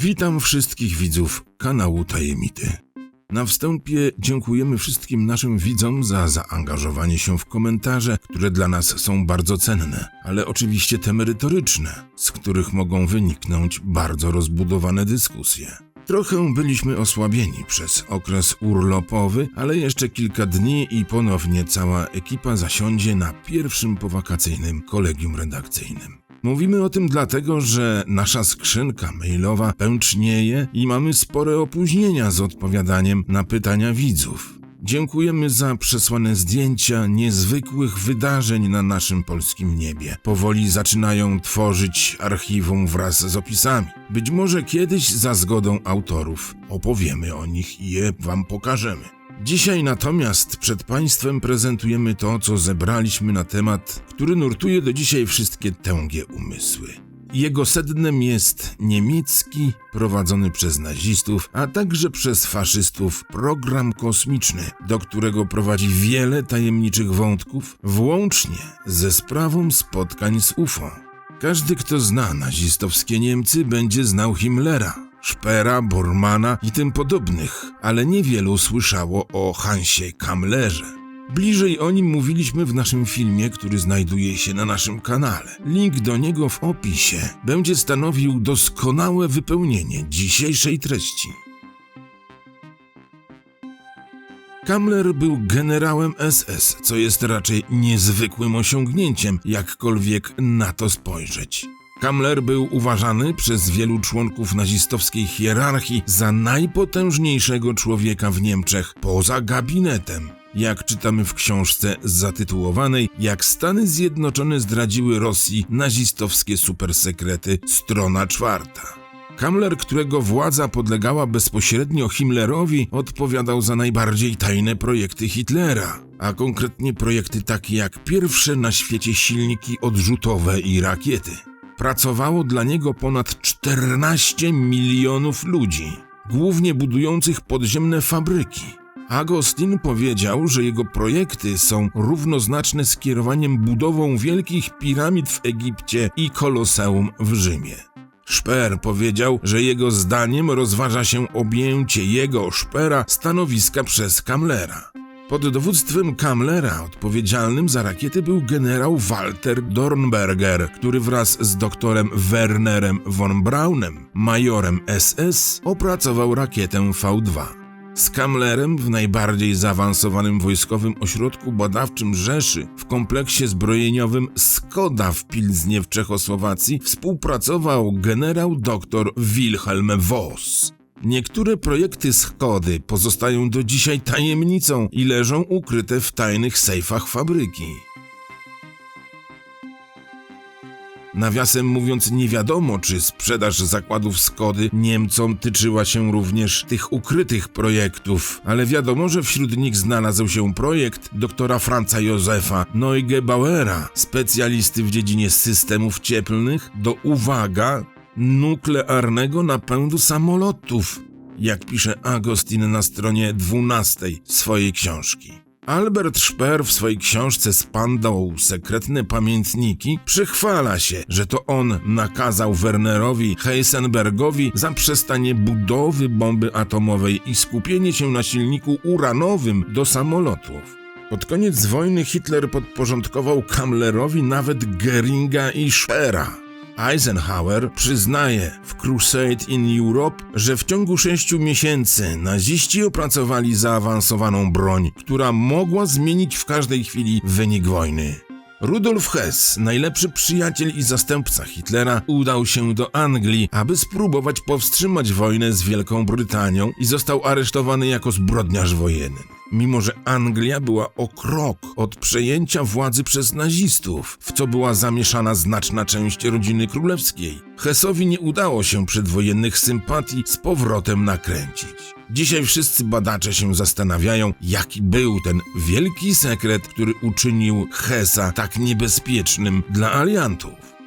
Witam wszystkich widzów kanału Tajemity. Na wstępie dziękujemy wszystkim naszym widzom za zaangażowanie się w komentarze, które dla nas są bardzo cenne, ale oczywiście te merytoryczne, z których mogą wyniknąć bardzo rozbudowane dyskusje. Trochę byliśmy osłabieni przez okres urlopowy, ale jeszcze kilka dni i ponownie cała ekipa zasiądzie na pierwszym powakacyjnym kolegium redakcyjnym. Mówimy o tym dlatego, że nasza skrzynka mailowa pęcznieje i mamy spore opóźnienia z odpowiadaniem na pytania widzów. Dziękujemy za przesłane zdjęcia niezwykłych wydarzeń na naszym polskim niebie. Powoli zaczynają tworzyć archiwum wraz z opisami. Być może kiedyś za zgodą autorów opowiemy o nich i je wam pokażemy. Dzisiaj natomiast przed Państwem prezentujemy to, co zebraliśmy na temat, który nurtuje do dzisiaj wszystkie tęgie umysły. Jego sednem jest niemiecki, prowadzony przez nazistów, a także przez faszystów program kosmiczny, do którego prowadzi wiele tajemniczych wątków, włącznie ze sprawą spotkań z UFO. Każdy, kto zna nazistowskie Niemcy, będzie znał Himmlera, Szpera, Bormana i tym podobnych, ale niewielu słyszało o Hansie Kamlerze. Bliżej o nim mówiliśmy w naszym filmie, który znajduje się na naszym kanale. Link do niego w opisie będzie stanowił doskonałe wypełnienie dzisiejszej treści. Kamler był generałem SS, co jest raczej niezwykłym osiągnięciem, jakkolwiek na to spojrzeć. Kamler był uważany przez wielu członków nazistowskiej hierarchii za najpotężniejszego człowieka w Niemczech poza gabinetem. Jak czytamy w książce zatytułowanej Jak Stany Zjednoczone zdradziły Rosji nazistowskie supersekrety, strona czwarta. Kamler, którego władza podlegała bezpośrednio Himmlerowi, odpowiadał za najbardziej tajne projekty Hitlera, a konkretnie projekty takie jak pierwsze na świecie silniki odrzutowe i rakiety. Pracowało dla niego ponad 14 milionów ludzi, głównie budujących podziemne fabryki. Agostin powiedział, że jego projekty są równoznaczne z kierowaniem budową wielkich piramid w Egipcie i koloseum w Rzymie. Szper powiedział, że jego zdaniem rozważa się objęcie jego, Szpera, stanowiska przez Kamlera. Pod dowództwem Kamlera odpowiedzialnym za rakiety był generał Walter Dornberger, który wraz z doktorem Wernerem von Braunem, majorem SS, opracował rakietę V2. Z Kamlerem w najbardziej zaawansowanym wojskowym ośrodku badawczym Rzeszy w kompleksie zbrojeniowym Skoda w Pilznie w Czechosłowacji współpracował generał dr Wilhelm Voss. Niektóre projekty Skody pozostają do dzisiaj tajemnicą i leżą ukryte w tajnych sejfach fabryki. Nawiasem mówiąc, nie wiadomo, czy sprzedaż zakładów Skody Niemcom tyczyła się również tych ukrytych projektów, ale wiadomo, że wśród nich znalazł się projekt doktora Franza Józefa Neugebauera, specjalisty w dziedzinie systemów cieplnych do, uwaga, nuklearnego napędu samolotów, jak pisze Agostin na stronie 12 swojej książki. Albert Speer w swojej książce Spandau Sekretne Pamiętniki przychwala się, że to on nakazał Wernerowi Heisenbergowi zaprzestanie budowy bomby atomowej i skupienie się na silniku uranowym do samolotów. Pod koniec wojny Hitler podporządkował Kamlerowi nawet Geringa i Speera. Eisenhower przyznaje w Crusade in Europe, że w ciągu sześciu miesięcy naziści opracowali zaawansowaną broń, która mogła zmienić w każdej chwili wynik wojny. Rudolf Hess, najlepszy przyjaciel i zastępca Hitlera, udał się do Anglii, aby spróbować powstrzymać wojnę z Wielką Brytanią i został aresztowany jako zbrodniarz wojenny. Mimo, że Anglia była o krok od przejęcia władzy przez nazistów, w co była zamieszana znaczna część rodziny królewskiej, Hessowi nie udało się przedwojennych sympatii z powrotem nakręcić. Dzisiaj wszyscy badacze się zastanawiają, jaki był ten wielki sekret, który uczynił Hessa tak niebezpiecznym dla aliantów.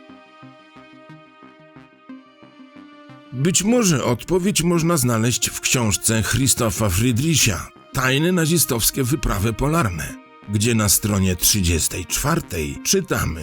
Być może odpowiedź można znaleźć w książce Christopha Friedricha Tajne nazistowskie wyprawy polarne, gdzie na stronie 34 czytamy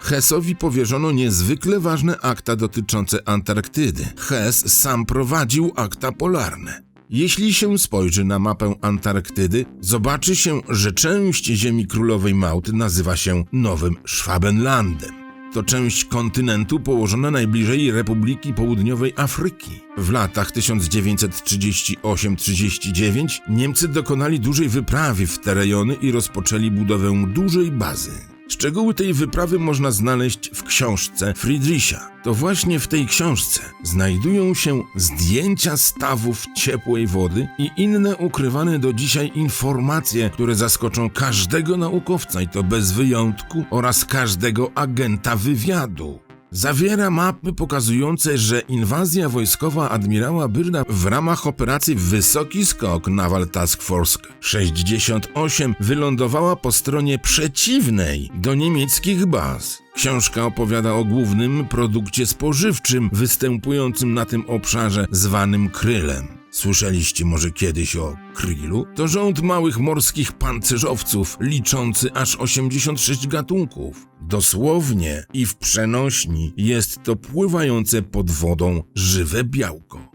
Hessowi powierzono niezwykle ważne akta dotyczące Antarktydy. Hess sam prowadził akta polarne. Jeśli się spojrzy na mapę Antarktydy, zobaczy się, że część Ziemi Królowej Małty nazywa się Nowym Schwabenlandem. To część kontynentu położona najbliżej Republiki Południowej Afryki. W latach 1938-39 Niemcy dokonali dużej wyprawy w te rejony i rozpoczęli budowę dużej bazy. Szczegóły tej wyprawy można znaleźć w książce Friedricha. To właśnie w tej książce znajdują się zdjęcia stawów ciepłej wody i inne ukrywane do dzisiaj informacje, które zaskoczą każdego naukowca i to bez wyjątku oraz każdego agenta wywiadu. Zawiera mapy pokazujące, że inwazja wojskowa admirała Byrda w ramach operacji Wysoki Skok Naval Task Force 68 wylądowała po stronie przeciwnej do niemieckich baz. Książka opowiada o głównym produkcie spożywczym występującym na tym obszarze zwanym krylem. Słyszeliście może kiedyś o krillu? To rząd małych morskich pancerzowców, liczący aż 86 gatunków. Dosłownie i w przenośni jest to pływające pod wodą żywe białko.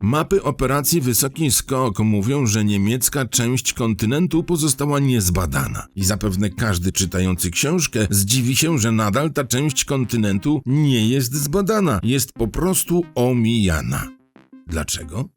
Mapy operacji Wysoki Skok mówią, że niemiecka część kontynentu pozostała niezbadana i zapewne każdy czytający książkę zdziwi się, że nadal ta część kontynentu nie jest zbadana, jest po prostu omijana. Dlaczego?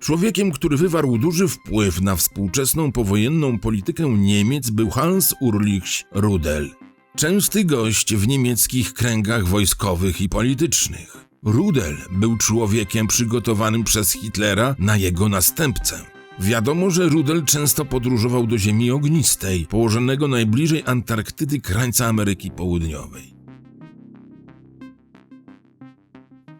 Człowiekiem, który wywarł duży wpływ na współczesną powojenną politykę Niemiec był Hans Ulrich Rudel. Częsty gość w niemieckich kręgach wojskowych i politycznych. Rudel był człowiekiem przygotowanym przez Hitlera na jego następcę. Wiadomo, że Rudel często podróżował do Ziemi Ognistej, położonego najbliżej Antarktydy krańca Ameryki Południowej.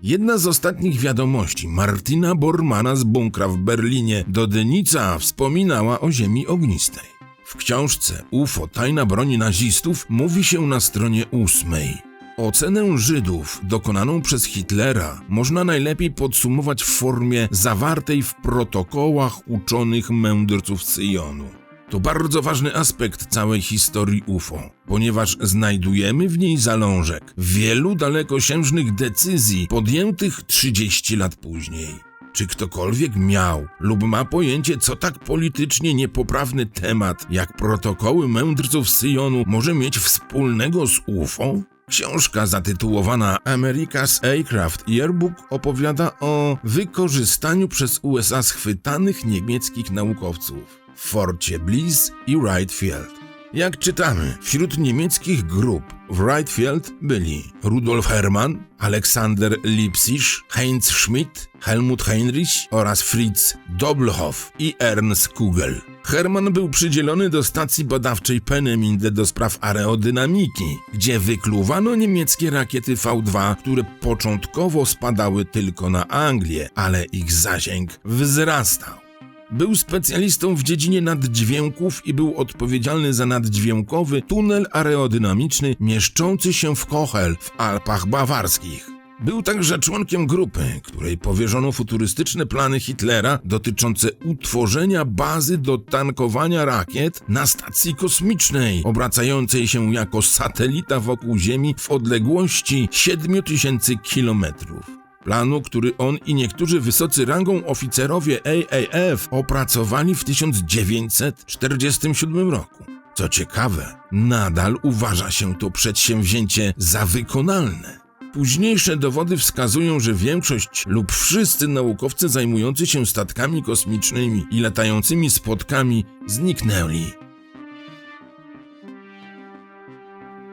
Jedna z ostatnich wiadomości Martina Bormana z bunkra w Berlinie do Denica wspominała o ziemi ognistej. W książce UFO Tajna broni nazistów mówi się na stronie ósmej. Ocenę Żydów dokonaną przez Hitlera można najlepiej podsumować w formie zawartej w protokołach uczonych mędrców Syjonu. To bardzo ważny aspekt całej historii UFO, ponieważ znajdujemy w niej zalążek wielu dalekosiężnych decyzji podjętych 30 lat później. Czy ktokolwiek miał lub ma pojęcie, co tak politycznie niepoprawny temat jak protokoły mędrców Syjonu może mieć wspólnego z UFO? Książka zatytułowana America's Aircraft Yearbook opowiada o wykorzystaniu przez USA schwytanych niemieckich naukowców w Forcie Bliss i Wright Field. Jak czytamy, wśród niemieckich grup w Wright Field byli Rudolf Hermann, Alexander Lipsisch, Heinz Schmidt, Helmut Heinrich oraz Fritz Doblhoff i Ernst Kugel. Hermann był przydzielony do stacji badawczej Peenemünde do spraw aerodynamiki, gdzie wykluwano niemieckie rakiety V2, które początkowo spadały tylko na Anglię, ale ich zasięg wzrastał. Był specjalistą w dziedzinie naddźwięków i był odpowiedzialny za naddźwiękowy tunel aerodynamiczny mieszczący się w Kochel w Alpach Bawarskich. Był także członkiem grupy, której powierzono futurystyczne plany Hitlera dotyczące utworzenia bazy do tankowania rakiet na stacji kosmicznej, obracającej się jako satelita wokół Ziemi w odległości 7000 kilometrów planu, który on i niektórzy wysocy rangą oficerowie AAF opracowali w 1947 roku. Co ciekawe, nadal uważa się to przedsięwzięcie za wykonalne. Późniejsze dowody wskazują, że większość lub wszyscy naukowcy zajmujący się statkami kosmicznymi i latającymi spotkami zniknęli.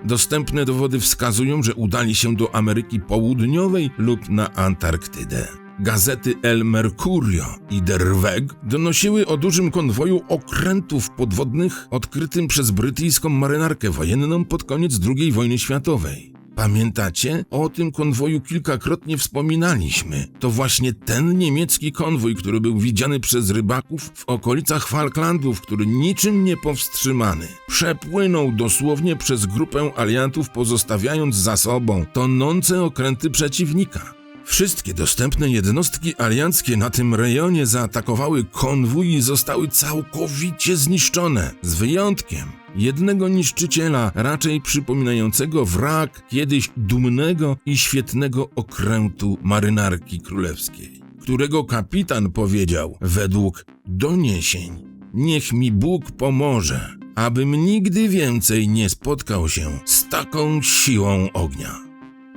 Dostępne dowody wskazują, że udali się do Ameryki Południowej lub na Antarktydę. Gazety El Mercurio i Der Weg donosiły o dużym konwoju okrętów podwodnych odkrytym przez brytyjską marynarkę wojenną pod koniec II wojny światowej. Pamiętacie? O tym konwoju kilkakrotnie wspominaliśmy. To właśnie ten niemiecki konwój, który był widziany przez rybaków w okolicach Falklandów, który niczym nie powstrzymany, przepłynął dosłownie przez grupę aliantów, pozostawiając za sobą tonące okręty przeciwnika. Wszystkie dostępne jednostki alianckie na tym rejonie zaatakowały konwój i zostały całkowicie zniszczone, z wyjątkiem jednego niszczyciela, raczej przypominającego wrak kiedyś dumnego i świetnego okrętu marynarki królewskiej, którego kapitan powiedział według doniesień: Niech mi Bóg pomoże, abym nigdy więcej nie spotkał się z taką siłą ognia.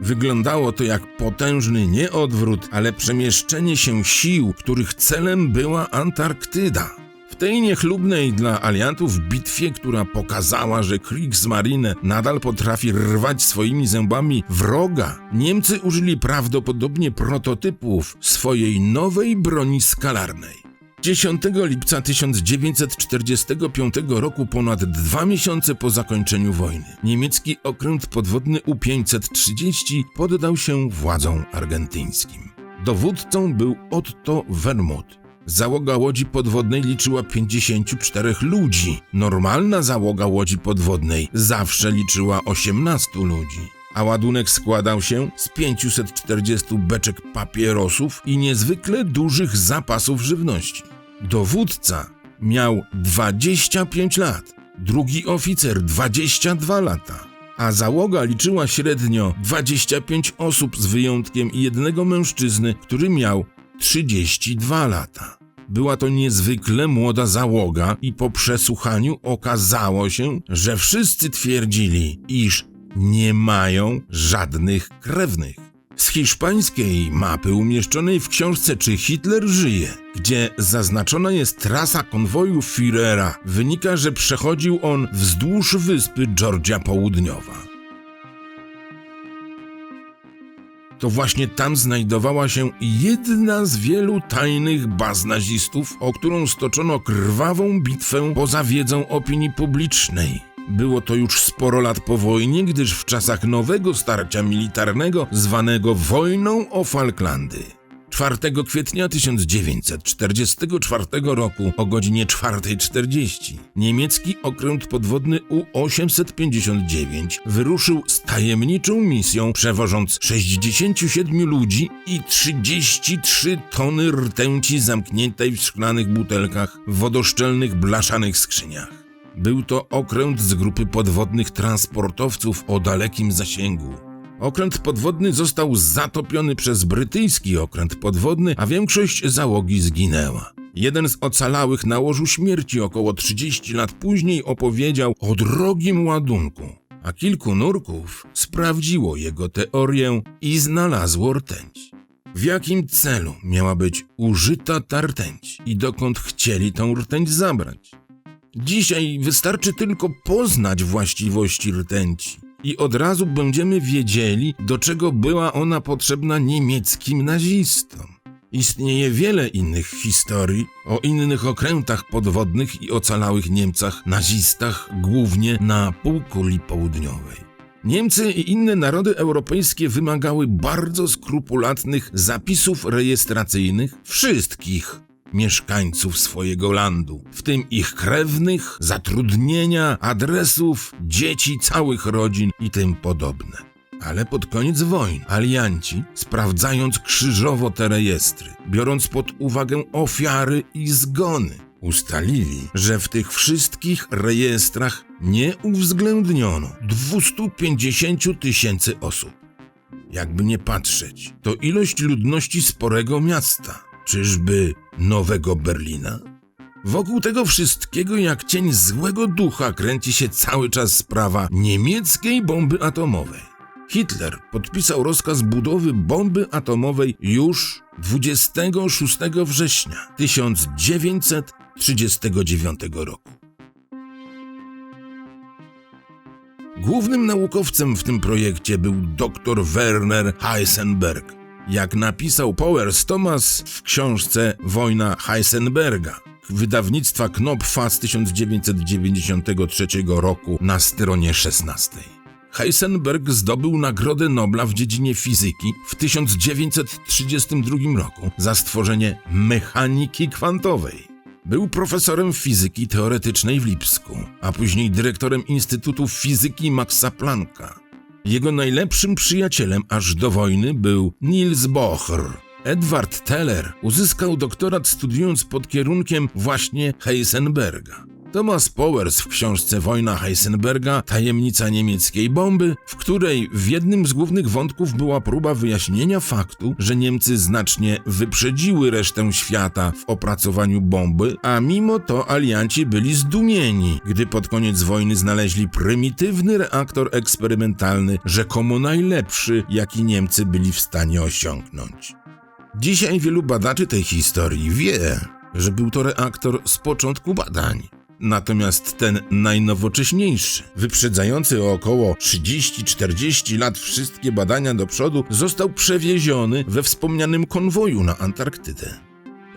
Wyglądało to jak potężny nie odwrót, ale przemieszczenie się sił, których celem była Antarktyda. Tej niechlubnej dla aliantów bitwie, która pokazała, że Kriegsmarine nadal potrafi rwać swoimi zębami wroga, Niemcy użyli prawdopodobnie prototypów swojej nowej broni skalarnej. 10 lipca 1945 roku, ponad dwa miesiące po zakończeniu wojny, niemiecki okręt podwodny U-530 poddał się władzom argentyńskim. Dowódcą był Otto Wermuth. Załoga łodzi podwodnej liczyła 54 ludzi. Normalna załoga łodzi podwodnej zawsze liczyła 18 ludzi a ładunek składał się z 540 beczek papierosów i niezwykle dużych zapasów żywności. Dowódca miał 25 lat, drugi oficer 22 lata, a załoga liczyła średnio 25 osób z wyjątkiem jednego mężczyzny, który miał 32 lata. Była to niezwykle młoda załoga i po przesłuchaniu okazało się, że wszyscy twierdzili, iż nie mają żadnych krewnych. Z hiszpańskiej mapy umieszczonej w książce Czy Hitler żyje, gdzie zaznaczona jest trasa konwoju Führera, wynika, że przechodził on wzdłuż wyspy Georgia Południowa. To właśnie tam znajdowała się jedna z wielu tajnych baz nazistów, o którą stoczono krwawą bitwę poza wiedzą opinii publicznej. Było to już sporo lat po wojnie, gdyż w czasach nowego starcia militarnego zwanego wojną o Falklandy 4 kwietnia 1944 roku o godzinie 4.40 niemiecki okręt podwodny U-859 wyruszył z tajemniczą misją, przewożąc 67 ludzi i 33 tony rtęci zamkniętej w szklanych butelkach w wodoszczelnych blaszanych skrzyniach. Był to okręt z grupy podwodnych transportowców o dalekim zasięgu. Okręt podwodny został zatopiony przez brytyjski okręt podwodny, a większość załogi zginęła. Jeden z ocalałych na łożu śmierci około 30 lat później opowiedział o drogim ładunku, a kilku nurków sprawdziło jego teorię i znalazło rtęć. W jakim celu miała być użyta ta rtęć i dokąd chcieli tą rtęć zabrać? Dzisiaj wystarczy tylko poznać właściwości rtęci i od razu będziemy wiedzieli, do czego była ona potrzebna niemieckim nazistom. Istnieje wiele innych historii o innych okrętach podwodnych i ocalałych Niemcach nazistach, głównie na półkuli południowej. Niemcy i inne narody europejskie wymagały bardzo skrupulatnych zapisów rejestracyjnych wszystkich mieszkańców swojego landu, w tym ich krewnych, zatrudnienia, adresów, dzieci, całych rodzin i tym podobne. Ale pod koniec wojen alianci, sprawdzając krzyżowo te rejestry, biorąc pod uwagę ofiary i zgony, ustalili, że w tych wszystkich rejestrach nie uwzględniono 250 tysięcy osób. Jakby nie patrzeć, to ilość ludności sporego miasta. Czyżby Nowego Berlina? Wokół tego wszystkiego, jak cień złego ducha, kręci się cały czas sprawa niemieckiej bomby atomowej. Hitler podpisał rozkaz budowy bomby atomowej już 26 września 1939 roku. Głównym naukowcem w tym projekcie był dr Werner Heisenberg, jak napisał Powers Thomas w książce Wojna Heisenberga wydawnictwa Knopfa z 1993 roku na stronie 16. Heisenberg zdobył Nagrodę Nobla w dziedzinie fizyki w 1932 roku za stworzenie mechaniki kwantowej. Był profesorem fizyki teoretycznej w Lipsku, a później dyrektorem Instytutu Fizyki Maxa Plancka. Jego najlepszym przyjacielem aż do wojny był Niels Bohr. Edward Teller uzyskał doktorat studiując pod kierunkiem właśnie Heisenberga. Thomas Powers w książce Wojna Heisenberga Tajemnica niemieckiej bomby, w której w jednym z głównych wątków była próba wyjaśnienia faktu, że Niemcy znacznie wyprzedziły resztę świata w opracowaniu bomby, a mimo to alianci byli zdumieni, gdy pod koniec wojny znaleźli prymitywny reaktor eksperymentalny, rzekomo najlepszy, jaki Niemcy byli w stanie osiągnąć. Dzisiaj wielu badaczy tej historii wie, że był to reaktor z początku badań. Natomiast ten najnowocześniejszy, wyprzedzający o około 30-40 lat wszystkie badania do przodu, został przewieziony we wspomnianym konwoju na Antarktydę.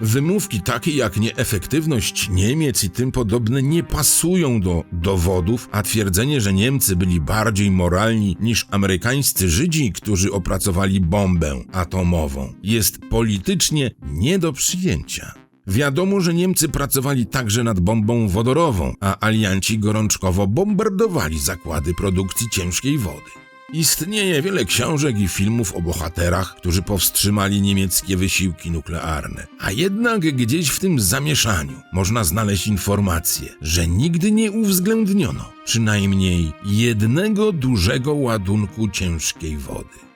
Wymówki takie jak nieefektywność Niemiec i tym podobne nie pasują do dowodów, a twierdzenie, że Niemcy byli bardziej moralni niż amerykańscy Żydzi, którzy opracowali bombę atomową, jest politycznie nie do przyjęcia. Wiadomo, że Niemcy pracowali także nad bombą wodorową, a alianci gorączkowo bombardowali zakłady produkcji ciężkiej wody. Istnieje wiele książek i filmów o bohaterach, którzy powstrzymali niemieckie wysiłki nuklearne. A jednak gdzieś w tym zamieszaniu można znaleźć informację, że nigdy nie uwzględniono przynajmniej jednego dużego ładunku ciężkiej wody.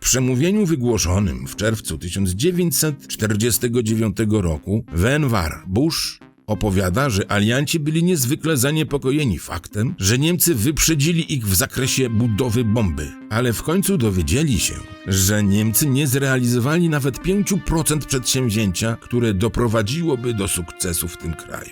Przemówieniu wygłoszonym w czerwcu 1949 roku Wenwar Bush opowiada, że alianci byli niezwykle zaniepokojeni faktem, że Niemcy wyprzedzili ich w zakresie budowy bomby, ale w końcu dowiedzieli się, że Niemcy nie zrealizowali nawet 5% przedsięwzięcia, które doprowadziłoby do sukcesu w tym kraju.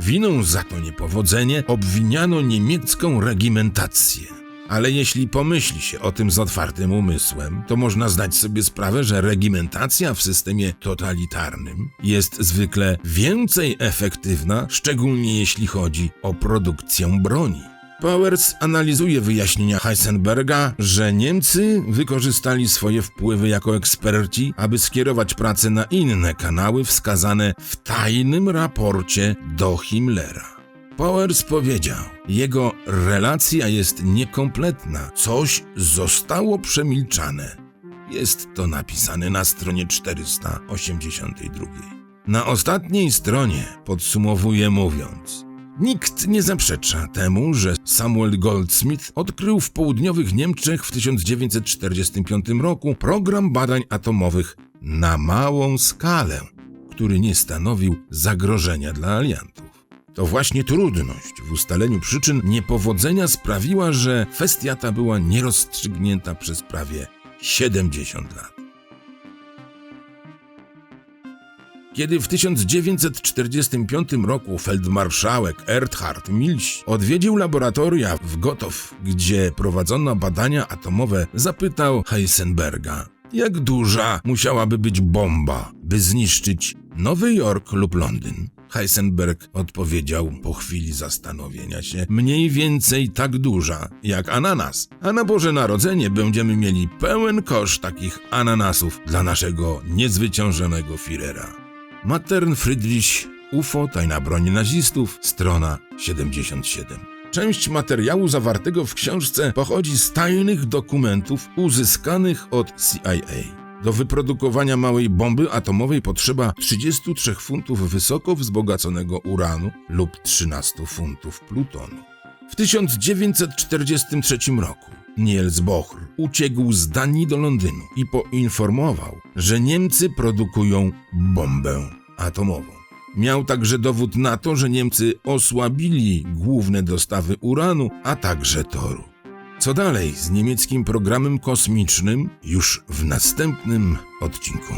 Winą za to niepowodzenie obwiniano niemiecką regimentację. Ale jeśli pomyśli się o tym z otwartym umysłem, to można zdać sobie sprawę, że regimentacja w systemie totalitarnym jest zwykle więcej efektywna, szczególnie jeśli chodzi o produkcję broni. Powers analizuje wyjaśnienia Heisenberga, że Niemcy wykorzystali swoje wpływy jako eksperci, aby skierować pracę na inne kanały wskazane w tajnym raporcie do Himmlera. Powers powiedział, jego relacja jest niekompletna, coś zostało przemilczane. Jest to napisane na stronie 482. Na ostatniej stronie podsumowuje mówiąc: Nikt nie zaprzecza temu, że Samuel Goldsmith odkrył w południowych Niemczech w 1945 roku program badań atomowych na małą skalę, który nie stanowił zagrożenia dla aliantów. To właśnie trudność w ustaleniu przyczyn niepowodzenia sprawiła, że kwestia ta była nierozstrzygnięta przez prawie 70 lat. Kiedy w 1945 roku feldmarszałek Erhard Milch odwiedził laboratoria w Gotow, gdzie prowadzono badania atomowe, zapytał Heisenberga, jak duża musiałaby być bomba, by zniszczyć Nowy Jork lub Londyn. Heisenberg odpowiedział po chwili zastanowienia się, mniej więcej tak duża jak ananas. A na Boże Narodzenie będziemy mieli pełen kosz takich ananasów dla naszego niezwyciężonego Führera. Matern Friedrich UFO, tajna broń nazistów, strona 77. Część materiału zawartego w książce pochodzi z tajnych dokumentów uzyskanych od CIA. Do wyprodukowania małej bomby atomowej potrzeba 33 funtów wysoko wzbogaconego uranu lub 13 funtów plutonu. W 1943 roku Niels Bohr uciekł z Danii do Londynu i poinformował, że Niemcy produkują bombę atomową. Miał także dowód na to, że Niemcy osłabili główne dostawy uranu, a także toru. Co dalej z niemieckim programem kosmicznym już w następnym odcinku.